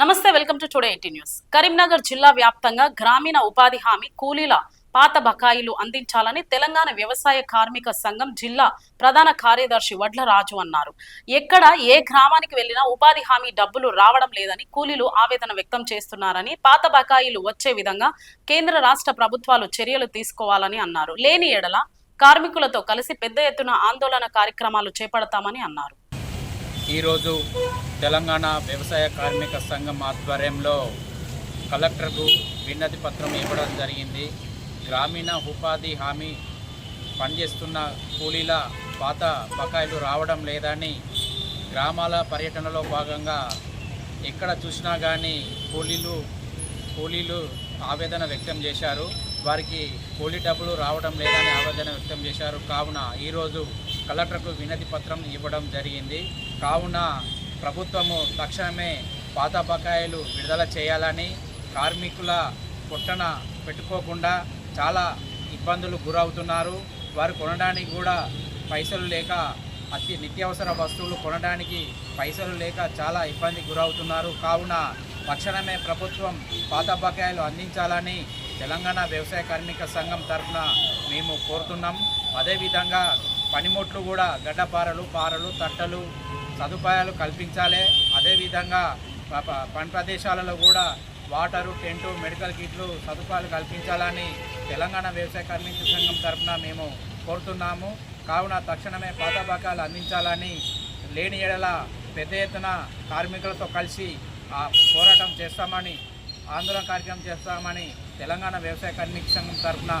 నమస్తే welcome to today eighty news. Karimnagar జిల్లా వ్యాప్తంగా గ్రామీణ ఉపాధి హామీ కూలీల పాత బకాయిలు అందించాలని తెలంగాణ వ్యవసాయ కార్మిక సంఘం జిల్లా ప్రధాన కార్యదర్శి వడ్ల రాజు అన్నారు. ఎక్కడ ఏ గ్రామానికి వెళ్ళినా ఉపాధి హామీ డబ్బులు రావడం లేదని కూలీలు ఆవేదన వ్యక్తం చేస్తున్నారని పాత బకాయిలు వచ్చే విధంగా కేంద్ర రాష్ట్ర ప్రభుత్వాలు చర్యలు తీసుకోవాలని అన్నారు. లేని ఎడల కార్మికులతో కలిసి పెద్ద ఎత్తున ఆందోళన కార్యక్రమాలు చేపడతామని అన్నారు. ఈరోజు తెలంగాణ వ్యవసాయ కార్మిక సంఘం ఆధ్వర్యంలో కలెక్టర్కు విన్నతి పత్రం ఇవ్వడం జరిగింది. గ్రామీణ ఉపాధి హామీ పనిచేస్తున్న కూలీల పాత బకాయిలు రావడం లేదని గ్రామాల పర్యటనలో భాగంగా ఎక్కడ చూసినా కానీ కూలీలు కూలీలు ఆవేదన వ్యక్తం చేశారు. వారికి కూలీ డబ్బులు రావడం లేదని ఆవేదన వ్యక్తం చేశారు. కావున ఈరోజు కలెక్టర్కు వినతి పత్రం ఇవ్వడం జరిగింది. కావున ప్రభుత్వము తక్షణమే పాత బకాయిలు విడుదల చేయాలని కార్మికుల పుట్టన పెట్టుకోకుండా చాలా ఇబ్బందులు గురవుతున్నారు. వారు కొనడానికి కూడా పైసలు లేక అతి నిత్యావసర వస్తువులు కొనడానికి పైసలు లేక చాలా ఇబ్బంది గురవుతున్నారు. కావున తక్షణమే ప్రభుత్వం పాత బకాయిలు అందించాలని తెలంగాణ వ్యవసాయ కార్మిక సంఘం తరఫున మేము కోరుతున్నాం. అదేవిధంగా పనిముట్లు కూడా గడ్డపారలు పారలు తట్టలు సదుపాయాలు కల్పించాలి. అదేవిధంగా ప- పని ప్రదేశాలలో కూడా వాటరు టెంటు మెడికల్ కిట్లు సదుపాయాలు కల్పించాలని తెలంగాణ వ్యవసాయ కార్మిక సంఘం తరఫున మేము కోరుతున్నాము. కావున తక్షణమే పాత అందించాలని లేని ఎడల పెద్ద ఎత్తున కార్మికులతో కలిసి పోరాటం చేస్తామని ఆందోళన కార్యక్రమం చేస్తామని తెలంగాణ వ్యవసాయ కార్మిక సంఘం తరఫున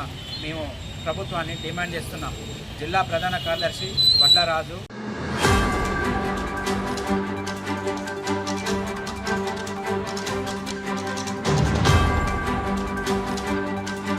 మేము ప్రభుత్వాన్ని డిమాండ్ చేస్తున్నాం. జిల్లా ప్రధాన కార్యదర్శి వడ్లరాజు